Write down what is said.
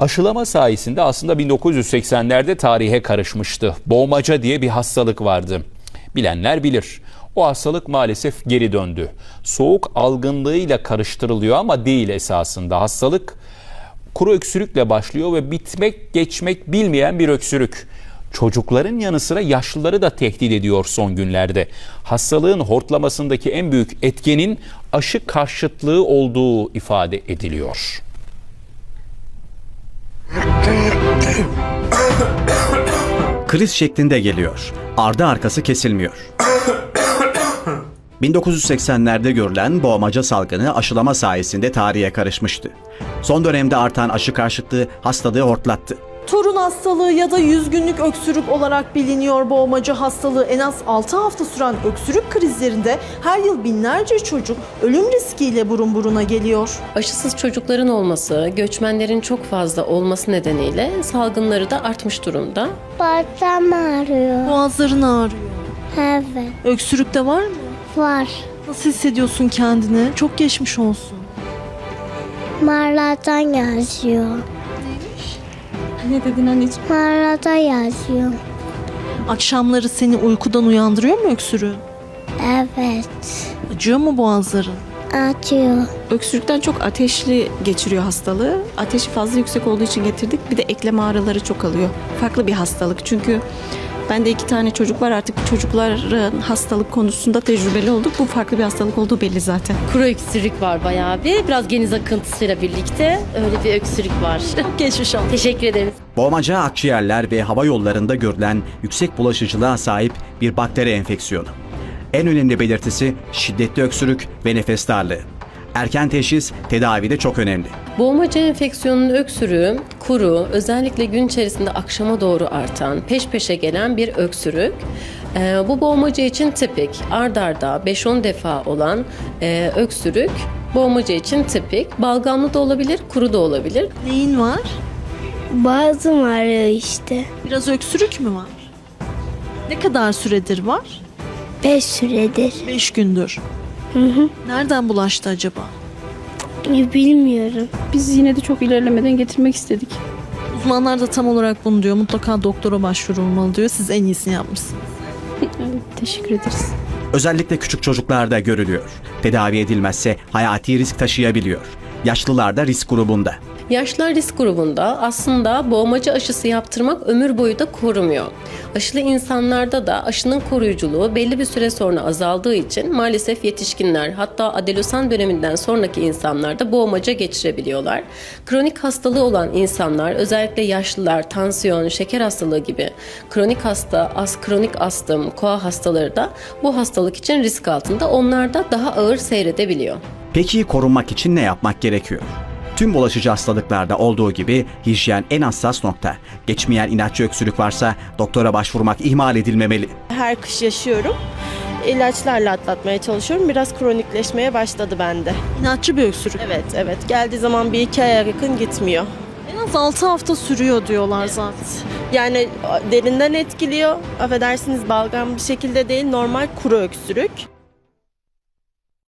Aşılama sayesinde aslında 1980'lerde tarihe karışmıştı. Boğmaca diye bir hastalık vardı. Bilenler bilir. O hastalık maalesef geri döndü. Soğuk algınlığıyla karıştırılıyor ama değil esasında. Hastalık kuru öksürükle başlıyor ve bitmek geçmek bilmeyen bir öksürük. Çocukların yanı sıra yaşlıları da tehdit ediyor son günlerde. Hastalığın hortlamasındaki en büyük etkenin aşı karşıtlığı olduğu ifade ediliyor. Kriz şeklinde geliyor. Ardı arkası kesilmiyor. 1980'lerde görülen boğmaca salgını aşılama sayesinde tarihe karışmıştı. Son dönemde artan aşı karşıtlığı hastalığı hortlattı. Torun hastalığı ya da 100 günlük öksürük olarak biliniyor boğmaca hastalığı en az 6 hafta süren öksürük krizlerinde her yıl binlerce çocuk ölüm riskiyle burun buruna geliyor. Aşısız çocukların olması, göçmenlerin çok fazla olması nedeniyle salgınları da artmış durumda. Başım ağrıyor. Boğazların ağrıyor. Evet, Öksürük de var mı? var. Nasıl hissediyorsun kendini? Çok geçmiş olsun. Mağaradan yazıyor. Ne dedin anneciğim? Mağarada yazıyor. Akşamları seni uykudan uyandırıyor mu öksürüğün? Evet, Acıyor mu boğazların? atıyor. Öksürükten çok ateşli geçiriyor hastalığı. Ateşi fazla yüksek olduğu için getirdik. Bir de eklem ağrıları çok alıyor. Farklı bir hastalık çünkü bende iki tane çocuk var artık çocukların hastalık konusunda tecrübeli olduk. Bu farklı bir hastalık olduğu belli zaten. Kuru öksürük var bayağı bir. Biraz geniz akıntısıyla birlikte öyle bir öksürük var. Geçmiş olsun. Teşekkür ederiz. Boğmaca akciğerler ve hava yollarında görülen yüksek bulaşıcılığa sahip bir bakteri enfeksiyonu. En önemli belirtisi şiddetli öksürük ve nefes darlığı. Erken teşhis tedavide çok önemli. Boğmaca enfeksiyonunun öksürüğü, kuru, özellikle gün içerisinde akşama doğru artan, peş peşe gelen bir öksürük. Ee, bu boğmaca için tipik, ard arda 5-10 defa olan e, öksürük boğmaca için tipik. Balgamlı da olabilir, kuru da olabilir. Neyin var? Bazım ağrıyor işte. Biraz öksürük mü var? Ne kadar süredir var? Beş süredir. 5 gündür. Nereden bulaştı acaba? Bilmiyorum. Biz yine de çok ilerlemeden getirmek istedik. Uzmanlar da tam olarak bunu diyor. Mutlaka doktora başvurulmalı diyor. Siz en iyisini yapmışsınız. Evet, teşekkür ederiz. Özellikle küçük çocuklarda görülüyor. Tedavi edilmezse hayati risk taşıyabiliyor. Yaşlılarda risk grubunda. Yaşlılar risk grubunda aslında boğmaca aşısı yaptırmak ömür boyu da korumuyor. Aşılı insanlarda da aşının koruyuculuğu belli bir süre sonra azaldığı için maalesef yetişkinler hatta adolesan döneminden sonraki insanlar da boğmaca geçirebiliyorlar. Kronik hastalığı olan insanlar özellikle yaşlılar, tansiyon, şeker hastalığı gibi kronik hasta, as kronik astım, koa hastaları da bu hastalık için risk altında. Onlar da daha ağır seyredebiliyor. Peki korunmak için ne yapmak gerekiyor? Tüm bulaşıcı hastalıklarda olduğu gibi hijyen en hassas nokta. Geçmeyen inatçı öksürük varsa doktora başvurmak ihmal edilmemeli. her kış yaşıyorum. İlaçlarla atlatmaya çalışıyorum. Biraz kronikleşmeye başladı bende. İnatçı bir öksürük. Evet, evet. Geldiği zaman bir iki aya yakın gitmiyor. En az 6 hafta sürüyor diyorlar zaten. Yani derinden etkiliyor. Affedersiniz balgam bir şekilde değil, normal kuru öksürük.